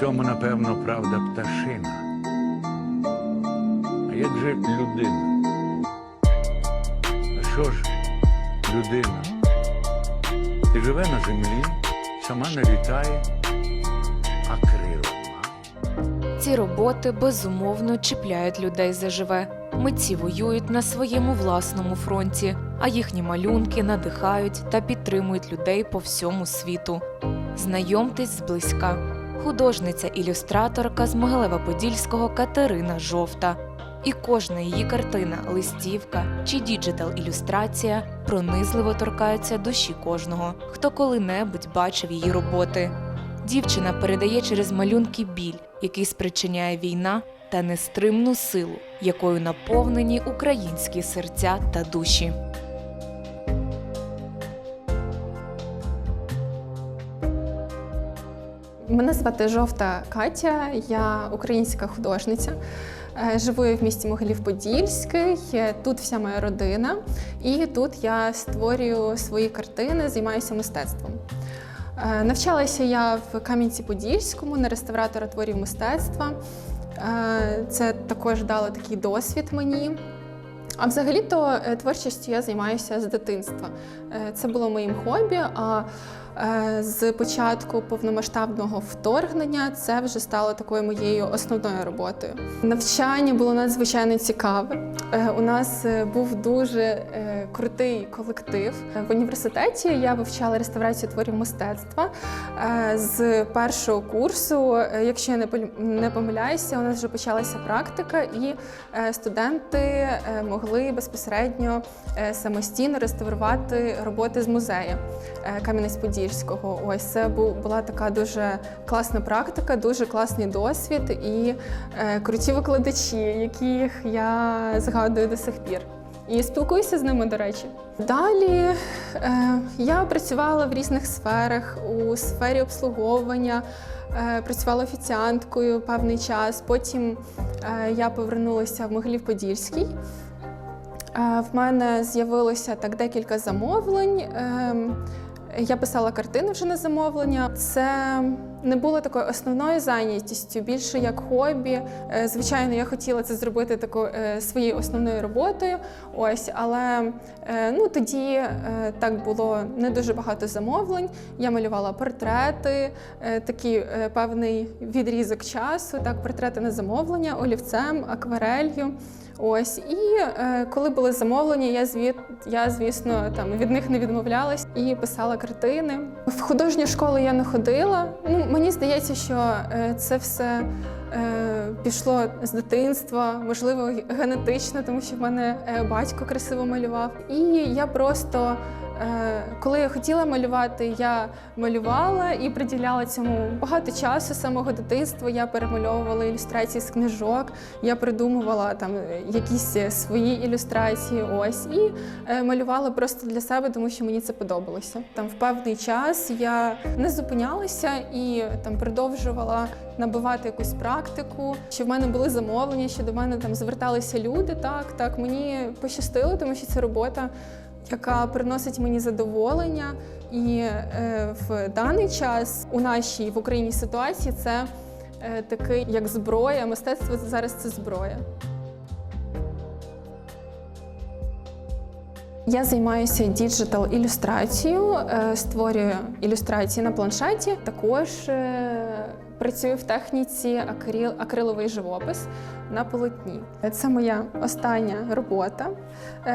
цьому, напевно, правда пташина. А як же людина? А що ж людина? Ти живе на землі, сама не літає, а крилами. Ці роботи безумовно чіпляють людей заживе. Митці воюють на своєму власному фронті, а їхні малюнки надихають та підтримують людей по всьому світу. Знайомтесь зблизька. Художниця-ілюстраторка з Могилева-Подільського Катерина Жовта. І кожна її картина, листівка чи діджитал-ілюстрація пронизливо торкаються душі кожного, хто коли-небудь бачив її роботи. Дівчина передає через малюнки біль, який спричиняє війна, та нестримну силу, якою наповнені українські серця та душі. Мене звати Жовта Катя, я українська художниця. Е, Живу я в місті Могилів-Подільський. е, Тут вся моя родина, і тут я створюю свої картини, займаюся мистецтвом. Е, Навчалася я в Кам'янці-Подільському на реставратора творів мистецтва. Це також дало такий досвід мені. А взагалі-то творчістю я займаюся з дитинства. Це було моїм хобі. А з початку повномасштабного вторгнення це вже стало такою моєю основною роботою. Навчання було надзвичайно цікаве. Е, У нас е, був дуже е, крутий колектив. В університеті я вивчала реставрацію творів мистецтва. Е, З першого курсу, е, якщо я не помиляюся, у нас вже почалася практика, і е, студенти е, могли безпосередньо е, самостійно реставрувати роботи з музею е, Кам'янець-Подільського. Ось це була така дуже класна практика, дуже класний досвід і е, круті викладачі, яких я згадую до сих пір. І спілкуюся з ними, до речі. Далі е, я працювала в різних сферах у сфері обслуговування, е, працювала офіціанткою певний час. Потім е, я повернулася в Могилів-Подільський. Е, В мене з'явилося так декілька замовлень. Ем, Я писала картини вже на замовлення. Це не було такою основною зайнятістю, більше як хобі. Е, Звичайно, я хотіла це зробити такою е, своєю основною роботою. Ось, але е, ну тоді так було не дуже багато замовлень. Я малювала портрети, такий певний відрізок часу, так, портрети на замовлення, олівцем, акварелью. Ось і е, коли були замовлення, я звіт, я звісно там від них не відмовлялась і писала картини. В художню школу я не ходила. Ну мені здається, що е, це все е, пішло з дитинства, можливо, генетично, тому що в мене е, батько красиво малював. І я просто Коли я хотіла малювати, я малювала і приділяла цьому багато часу з самого дитинства. Я перемальовувала ілюстрації з книжок, я придумувала там якісь свої ілюстрації. Ось і е, малювала просто для себе, тому що мені це подобалося. Там в певний час я не зупинялася і там продовжувала набувати якусь практику. Що в мене були замовлення, що до мене там зверталися люди. Так, так мені пощастило, тому що це робота яка приносить мені задоволення. І е, в даний час у нашій в Україні ситуації це е, такий як зброя. Мистецтво зараз це зброя. Я займаюся діджитал ілюстрацією, е, створюю ілюстрації на планшеті. Також працюю в техніці акрил, акриловий живопис на полотні. Це моя остання робота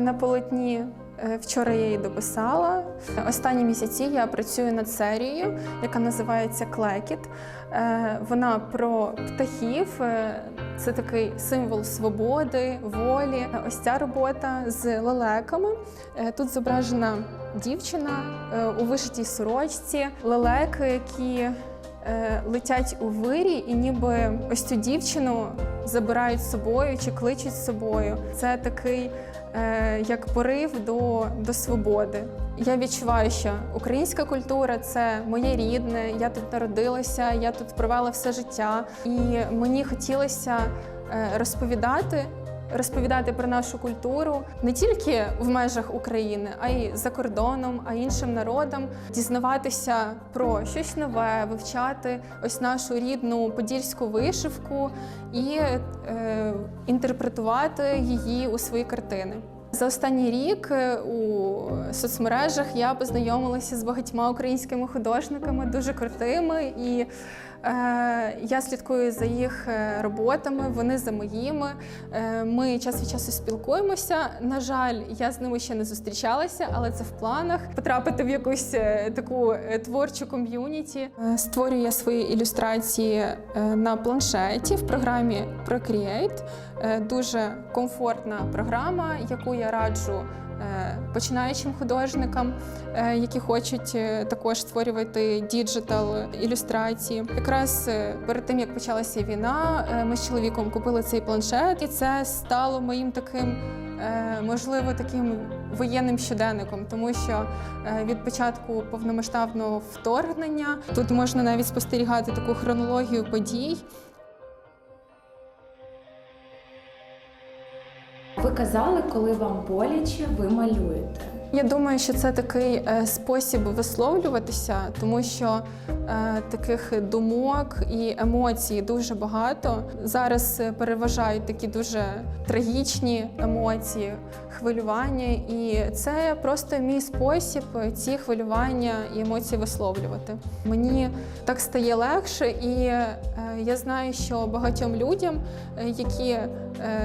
на полотні. Е, Вчора я її дописала. Останні місяці я працюю над серією, яка називається Клекіт. Е, Вона про птахів. Е, Це такий символ свободи, волі. Ось ця робота з лелеками. Тут зображена дівчина у вишитій сорочці, лелеки, які летять у вирі, і ніби ось цю дівчину забирають з собою чи кличуть з собою. Це такий як порив до, до свободи. Я відчуваю, що українська культура це моє рідне. Я тут народилася, я тут провела все життя, і мені хотілося е, розповідати розповідати про нашу культуру не тільки в межах України, а й за кордоном, а іншим народам, дізнаватися про щось нове, вивчати ось нашу рідну подільську вишивку і е, інтерпретувати її у свої картини. За останній рік е, у соцмережах я познайомилася з багатьма українськими художниками, дуже крутими, і е, я слідкую за їх е, роботами, вони за моїми. Е, ми час від часу спілкуємося. На жаль, я з ними ще не зустрічалася, але це в планах потрапити в якусь е, таку творчу ком'юніті. Створюю я свої ілюстрації на планшеті в програмі Procreate. Дуже комфортна програма, яку я раджу е, починаючим художникам, е, які хочуть е, також створювати діджитал ілюстрації. Якраз перед тим як почалася війна, ми з чоловіком купили цей планшет, і це стало моїм таким. Можливо, таким воєнним щоденником, тому що від початку повномасштабного вторгнення тут можна навіть спостерігати таку хронологію подій. Казали, коли вам боляче, ви малюєте. Я думаю, що це такий е, спосіб висловлюватися, тому що е, таких думок і емоцій дуже багато. Зараз е, переважають такі дуже трагічні емоції, хвилювання, і це просто мій спосіб ці хвилювання і емоції висловлювати. Мені так стає легше, і я знаю, що багатьом людям, які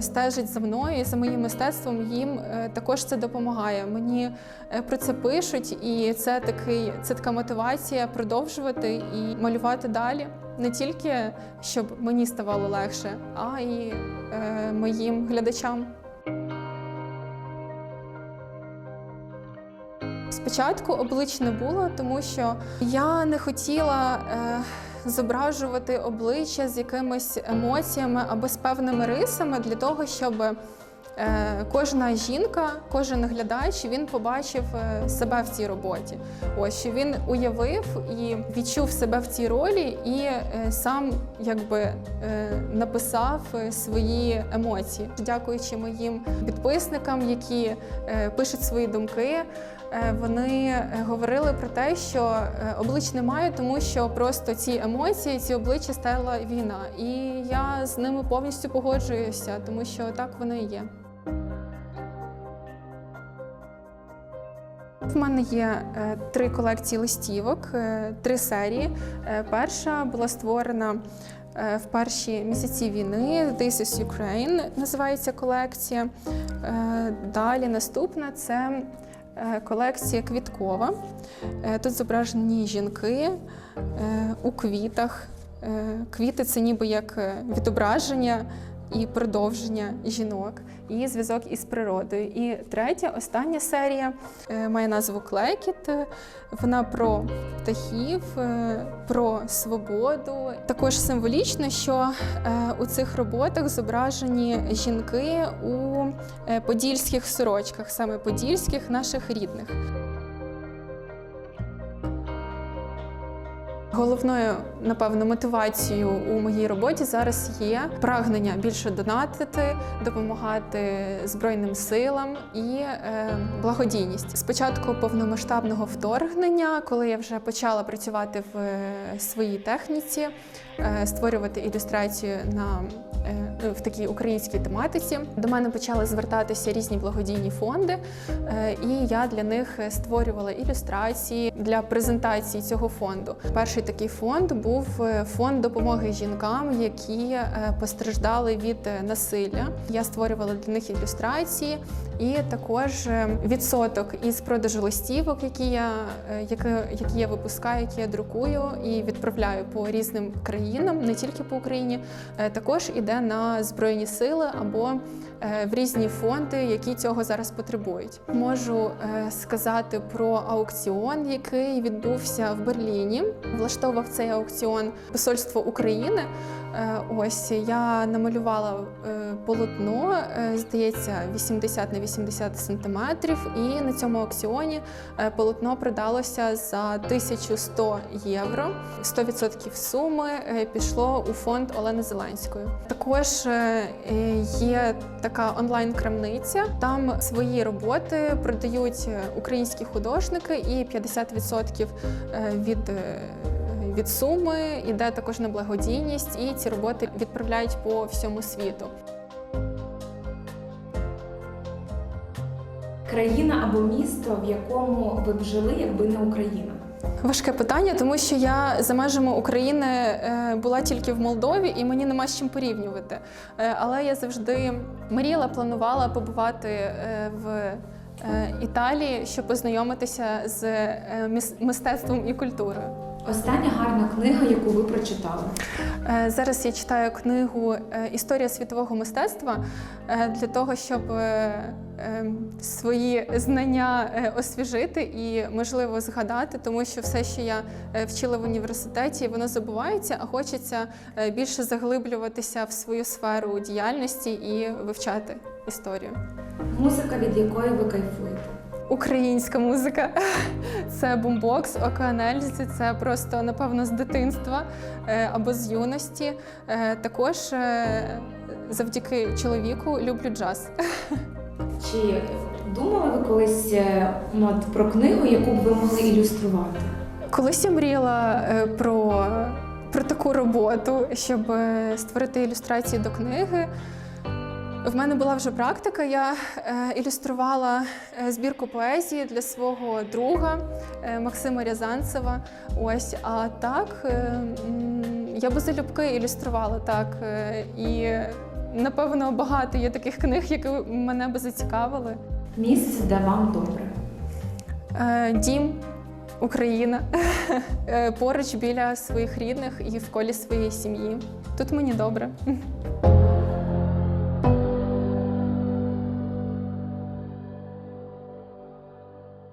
стежать за мною і за моїм мистецтвом, їм також це допомагає. Мені про це пишуть, і це такий це така мотивація продовжувати і малювати далі. Не тільки щоб мені ставало легше, а й е, моїм глядачам. Спочатку облич не було, тому що я не хотіла е, зображувати обличчя з якимись емоціями або з певними рисами для того, щоб е, кожна жінка, кожен глядач він побачив е, себе в цій роботі. Ось що він уявив і відчув себе в цій ролі, і е, сам якби е, написав е, свої емоції, дякуючи моїм підписникам, які е, пишуть свої думки. Е, Вони е, говорили про те, що е, облич немає, тому що просто ці емоції, ці обличчя стала війна. І я з ними повністю погоджуюся, тому що так воно і є. В мене є е, три колекції листівок, е, три серії. Е, Перша була створена в перші місяці війни. This is Ukraine називається колекція. Далі наступна це колекція квіткова. Тут зображені жінки у квітах. Квіти це ніби як відображення і продовження жінок, і зв'язок із природою. І третя, остання серія е, має назву Клекіт. Вона про птахів, е, про свободу. Також символічно, що е, у цих роботах зображені жінки у подільських сорочках, саме подільських наших рідних. Головною, напевно, мотивацією у моїй роботі зараз є прагнення більше донатити, допомагати Збройним силам і е, благодійність. Спочатку повномасштабного вторгнення, коли я вже почала працювати в е, своїй техніці, е, створювати ілюстрацію на е, ну, в такій українській тематиці, до мене почали звертатися різні благодійні фонди, е, і я для них створювала ілюстрації для презентації цього фонду. Перший такий фонд був е, фонд допомоги жінкам, які е, постраждали від е, насилля. Я створювала для них ілюстрації, і також відсоток із продажу листівок, які я, які, які я випускаю, які я друкую і відправляю по різним країнам, не тільки по Україні, також іде на збройні сили або в різні фонди, які цього зараз потребують. Можу сказати про аукціон, який відбувся в Берліні. Влаштовував цей аукціон Посольство України. Е, Ось я намалювала е, полотно, е, здається, 80 на 80 сантиметрів, і на цьому аукціоні полотно продалося за 1100 євро. 100% суми пішло у фонд Олени Зеленської. Також є така онлайн-крамниця. Там свої роботи продають українські художники, і 50% е, від від суми йде також на благодійність, і ці роботи відправляють по всьому світу. Країна або місто, в якому ви б жили, якби не Україна. Важке питання, тому що я за межами України е, була тільки в Молдові, і мені нема з чим порівнювати. Е, Але я завжди мріяла, планувала побувати е, в Італії, щоб познайомитися з мистецтвом і культурою. Остання гарна книга, яку ви прочитали. Е, Зараз я читаю книгу е, Історія світового мистецтва е, для того, щоб е, е, свої знання освіжити і, можливо, згадати, тому що все, що я вчила в університеті, воно забувається, а хочеться більше заглиблюватися в свою сферу діяльності і вивчати історію. Музика, від якої ви кайфуєте. Українська музика це бумбокс, океанельзи, це просто напевно з дитинства е, або з юності. Е, Також е, завдяки чоловіку люблю джаз. Чи думали ви колись ну, про книгу, яку б ви могли ілюструвати? Колись я мріяла про, про таку роботу, щоб створити ілюстрації до книги. В мене була вже практика. Я е, ілюструвала е, збірку поезії для свого друга е, Максима Рязанцева. Ось, а так я би залюбки ілюструвала так. І напевно багато є таких книг, які мене би зацікавили. Місце, де вам добре. Дім, Україна, поруч біля своїх рідних і в колі своєї сім'ї. Тут мені добре.